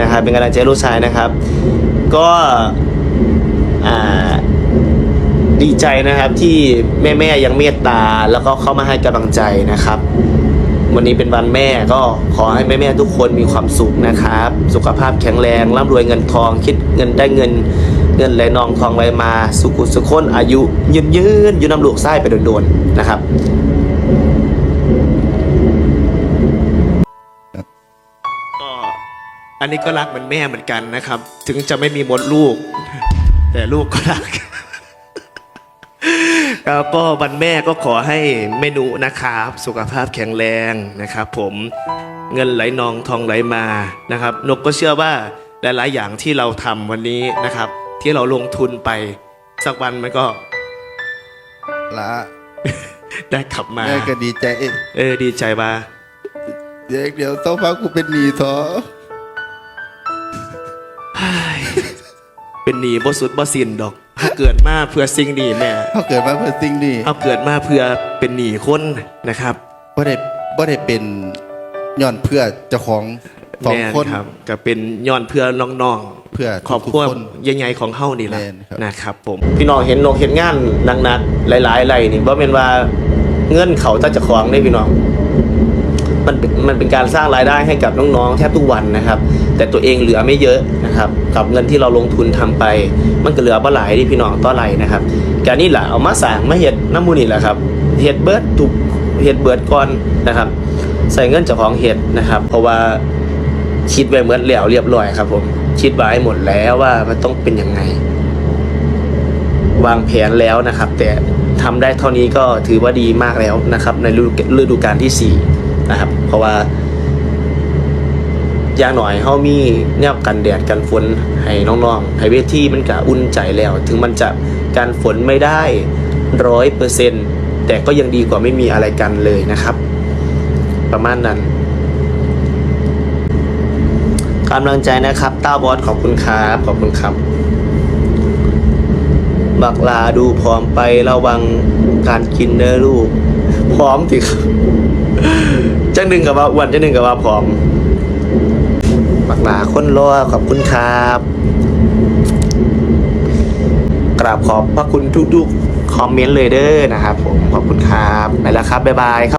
นะครับเป็นกำลังใจให้ลูกชายนะครับ ก็ดีใจนะครับที่แม่แม่ยังเมตตาแล้วก็เข้ามาให้กำลังใจนะครับ วันนี้เป็นวันแม่ก็ขอให้แม่แม่ทุกคนมีความสุขนะครับ สุขภาพแข็งแรงร่ำรวยเงินทองคิดเงินได้เงินเงินไหลนองทองไหลมา สุขุสุขคนอายุยืนยืนอยู่นำลูกไส้ไปโดนๆนะครับ นนี้ก็รักเหมือนแม่เหมือนกันนะครับ ถึงจะไม่มีมดลูก แต่ลูกก็รักแล้วก็วันแม่ก็ขอให้เมนูนะครับ สุขภาพแข็งแรงนะครับ ผมเงินไหลนองทองไหลมานะครับ นกก็เชื่อว่าหลาย ๆ อย่างที่เราทำวันนี้นะครับ ที่เราลงทุนไปสักวันมันก็ ละได้กลับมา แม่ก็ดีใจเอ๊ะเออดีใจว่าเดี๋ยวเดี๋ยวต้องพักกูเป็นหนี้ท้อ เป็นหนีบ่สุดบ่สินดอกถ้าเกิดมาเพื่อสิ่งนี้แม่เขาเกิดมาเพื่อสิ่งนี้เอาเกิดมาเพื่อเป็นหนีคนนะครับบ่ได้บ่ได้เป็นย้อนเพื่อเจ้าของสองแม่คนครับก็เป็นย้อนเพื่อน้องเพื่อๆครอบครัวทุกๆคนใหญ่ๆของเฮานี่แหละแม่นครับนะครับผมพี่น้องเห็นนกเห็นงานหนักๆหลายๆไรนี่บ่แม่นว่าเงินเขาถ้าจะของได้พี่น้อง มันเป็นมันเป็นการสร้างรายได้ให้กับน้องๆแทบทุกวันนะครับ แต่ตัวเองเหลือไม่เยอะนะครับ กับเงินที่เราลงทุนทำไป มันก็เหลือบ่หลายที่พี่น้องต่อไหลนะครับแกนี่แหละเอามาสางมาเฮ็ดน้ำมูนี่แหละครับเฮ็ดเบิร์ดถูกเฮ็ดเบิร์ดก่อนนะครับ ใส่เงินเจ้าของเฮ็ดนะครับ เพราะว่าคิดไว้เหมือนแล้วเรียบร้อยครับผมคิดไว้หมดแล้วว่ามันต้องเป็นยังไง วางแผนแล้วนะครับ แต่ทำได้เท่านี้ก็ถือว่าดีมากแล้วนะครับ ในฤดูฤดูกาลที่สี่ นะครับ เพราะว่าอย่างหน่อยเฮามีแนวกันแดดกันฝนให้น้องๆให้เวทีมันก็อุ่นใจแล้ว ถึงมันจะกันฝนไม่ได้ร้อยเปอร์เซ็นต์แต่ก็ยังดีกว่าไม่มีอะไรกันเลยนะครับ ประมาณนั้นกำลังใจนะครับต้าบอสขอบคุณครับขอบคุณครับ บักลาดูผอมไประวังการกินเนื้อลูกผอมสิครับ จังหนึ่งกับว่าอ้วนจังหนึ่งกับว่าผอมปากลาคนรอขอบคุณครับ กราบขอบพระคุณทุกๆคอมเมนต์เลยเด้อนะครับผมขอบคุณครับไปแล้วครับบ๊ายบายครับ